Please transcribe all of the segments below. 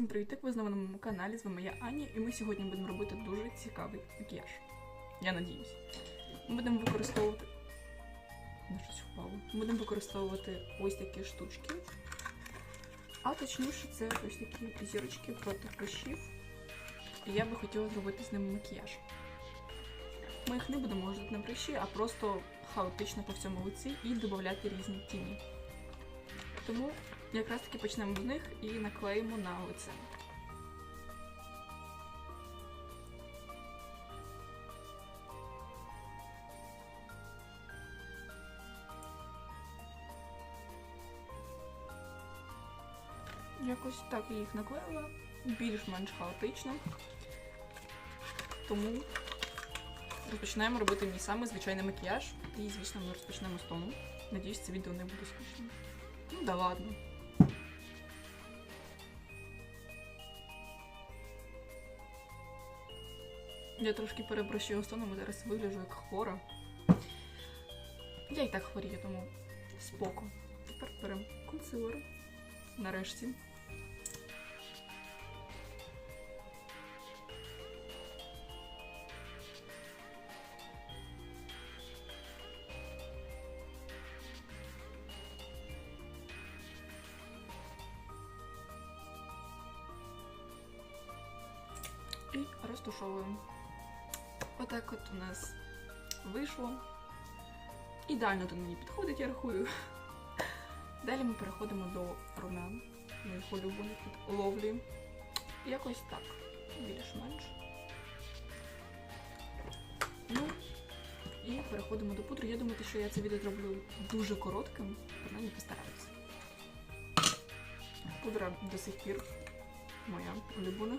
Всім привіт! Ви знову на моєму каналі. З вами я Аня, і ми сьогодні будемо робити дуже цікавий макіяж. Я надіюсь. Ми будемо використовувати. Щось впало. Ми будемо використовувати ось такі штучки. А точніше, це ось такі зірочки проти прищів. І я би хотіла зробити з ними макіяж. Ми їх не будемо ложити на прищі, а просто хаотично по всьому лиці і додати різні тіні. Тому якраз таки почнемо з них і наклеїмо на лице. Якось так я їх наклеїла, більш-менш хаотично. Тому розпочинаємо робити мій самий звичайний макіяж. І, звісно, ми розпочнемо з тому. Надіюсь, це відео не буде скучним. Ну да ладно. Я трошки перебращую стоном, зараз вигляжу як хвора. Я і так хворію, тому споко. Тепер беремо консилер. Нарешті. І розтушовуємо. Отак от у нас вийшло. Ідеально до мені підходить, я рахую. Далі ми переходимо до румян, моїх улюблених від ловлі. Якось так, більш-менш. Ну, і переходимо до пудри. Я думаю, що я це відео зроблю дуже коротким, принаймні постараюся. Пудра до сих пір моя улюблена.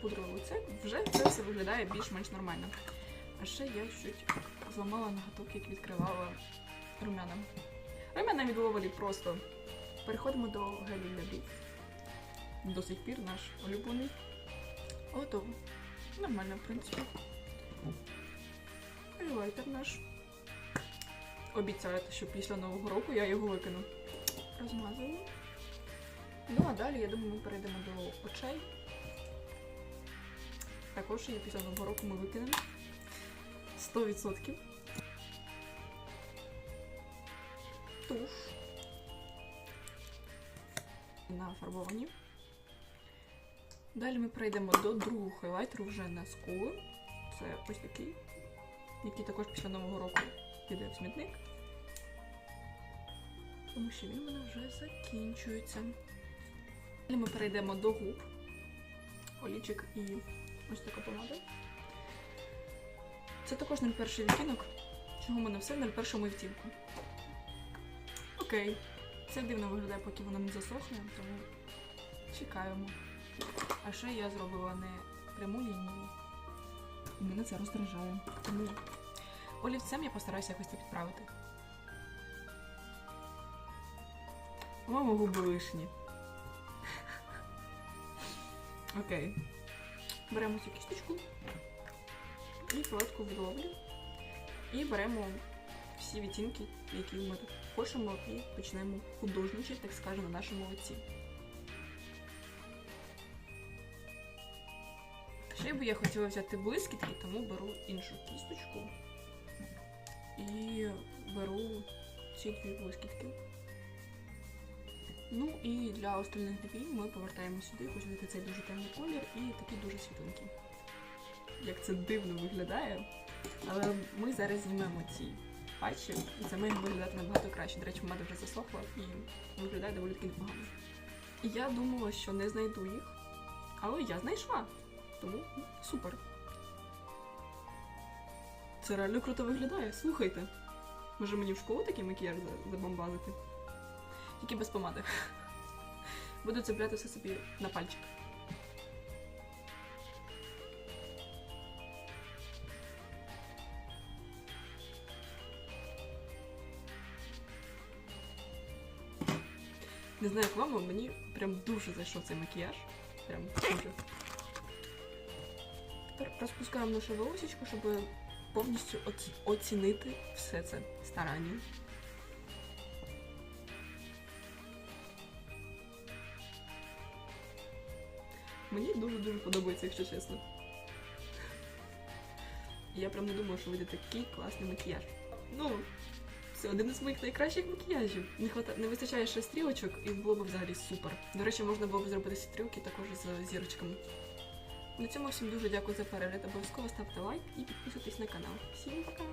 Припудрила лице, вже це все виглядає більш-менш нормально. А ще я чуть зламала ноготок, як відкривала румяна. Румяна від Ловелі просто. Переходимо до гелю для брів. До сих пір наш улюблений. Готово. Нормально, в принципі. Хайлайтер наш. Обіцяєте, що після Нового року я його викину. Розмазую. Ну а далі, я думаю, ми перейдемо до очей. Також її після нового року ми викинемо. 100%. Туш. Нафарбовані. Далі ми перейдемо до другого хайлайтеру вже на скули. Це ось такий, який також після нового року піде в смітник. Тому що він у мене вже закінчується. Далі ми перейдемо до губ. Олічик і Ось така помада. Це також 01 відтінок. Чого в мене все в 01 відтінку. Окей. Це дивно виглядає, поки воно не засохне, тому чекаємо. А ще я зробила не пряму лінію. І мене це роздражає. Тому олівцем я постараюся якось це підправити. По-моєму, губи лишні. Окей. Беремо цю кісточку і палетку в ловлі. І беремо всі відтінки, які ми тут хочемо, і почнемо художничати, так скажемо, на нашому лиці. Ще би я хотіла взяти блискітки, тому беру іншу кісточку і беру ці дві блискітки. Ну і для остальних дві ми повертаємо сюди, хочу взяти цей дуже темний колір і такий дуже світленький. Як це дивно виглядає. Але ми зараз знімемо ці патчі, і це має виглядати набагато краще. До речі, помада вже засохла і виглядає доволі таки непогано. І я думала, що не знайду їх, але я знайшла. Тому супер. Це реально круто виглядає, слухайте. Може мені в школу такий макіяж забомбазити? Тільки без помади. Буду цепляти все собі на пальчик. Не знаю, як вам, але мені прям дуже зайшов цей макіяж. Прям дуже. Тепер розпускаємо нашу волосечку, щоб повністю оці- оцінити все це старання. Мені дуже-дуже подобається, якщо чесно. Я прям не думала, що вийде такий класний макіяж. Ну, це один із моїх найкращих макіяжів. Не хвата... не вистачає ще стрілочок, і було б взагалі супер. До речі, можна було б зробити стрілки також з зірочками. На цьому всім дуже дякую за перегляд. Обов'язково ставте лайк і підписуйтесь на канал. Всім пока!